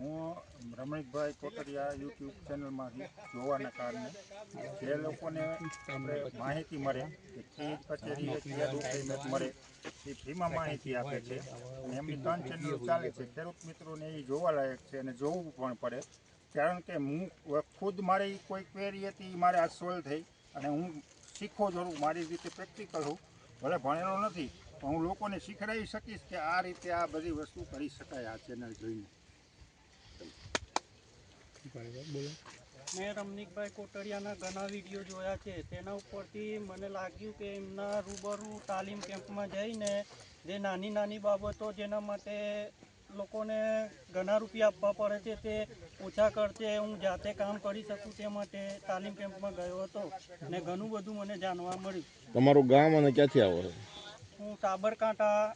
હું રમણીકભાઈ કોટરિયા યુટ્યુબ ચેનલમાંથી જોવાના કારણે જે લોકોને આપણે માહિતી મળે કે ખીજ કચેરીએ મળે, એ ફ્રીમાં માહિતી આપે છે. એમની ત્રણ ચેનલો ચાલે છે. ખેડૂત મિત્રોને એ જોવાલાયક છે અને જોવું પણ પડે. કારણ કે હું ખુદ મારી કોઈ ક્વેરી હતી એ મારે આ સોલ્વ થઈ અને હું શીખો જરૂર, મારી રીતે પ્રેક્ટિકલ હું ભલે ભણેલો નથી, પણ હું લોકોને શીખડાવી શકીશ કે આ રીતે આ બધી વસ્તુ કરી શકાય આ ચેનલ જોઈને. મેં રમણીકભાઈ કોટડિયાના ઘણા વીડિયો જોયા છે. તેના ઉપરથી મને લાગ્યું કે એમના રૂબરૂ તાલીમ કેમ્પમાં જઈને જે નાની નાની બાબતો જેના માટે લોકોને ઘણા રૂપિયા આપવા પડે છે તે ઓછા ખર્ચે હું જાતે કામ કરી શકું તે માટે તાલીમ કેમ્પમાં ગયો હતો અને ઘણું બધું મને જાણવા મળ્યું. તમારું ગામ અને ક્યાંથી આવો છો? હું સાબરકાંઠા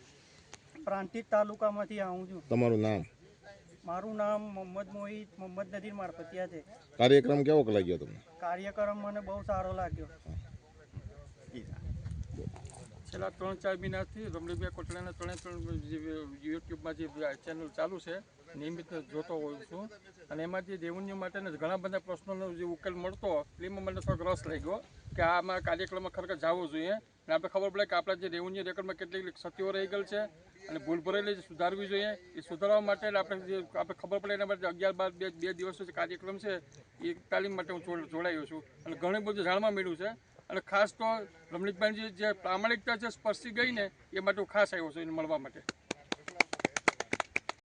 પ્રાંતિજ તાલુકામાંથી આવું છું. તમારું નામ? મારું નામ મોહમ્મદ મોહિત મોહમ્મદ નદીર મારફતિયા છે. કાર્યક્રમ કેવો લાગ્યો તમને? કાર્યક્રમ મને બહુ સારો લાગ્યો. છેલ્લા ત્રણ ચાર મહિનાથી રમણીભાઈ કોટડાના ત્રણે ત્રણ યુટ્યુબમાં જે ચેનલ ચાલુ છે, નિયમિત જોતો હોઉં છું. અને એમાં જે રેવન્યુ માટેના ઘણા બધા પ્રશ્નોનો જે ઉકેલ મળતો એમાં મને થોડોક રસ લઈ ગયો કે આમાં કાર્યક્રમમાં ખરેખર જવું જોઈએ. અને આપણે ખબર પડે કે આપણા જે રેવન્યુ રેકોર્ડમાં કેટલીક ક્ષતિઓ રહી ગયેલ છે અને ભૂલ ભરેલી સુધારવી જોઈએ. એ સુધારવા માટે આપણે જે આપણે ખબર પડે એના માટે અગિયાર બાર બે બે દિવસનો જે કાર્યક્રમ છે, એ તાલીમ માટે હું જોડાયો છું. અને ઘણું બધું જાણવા મળ્યું છે. અને ખાસ તો રમણીકભાઈની જે પ્રામાણિકતા છે, સ્પર્શી ગઈ ને એ માટે ખાસ આવ્યો છું એને મળવા માટે.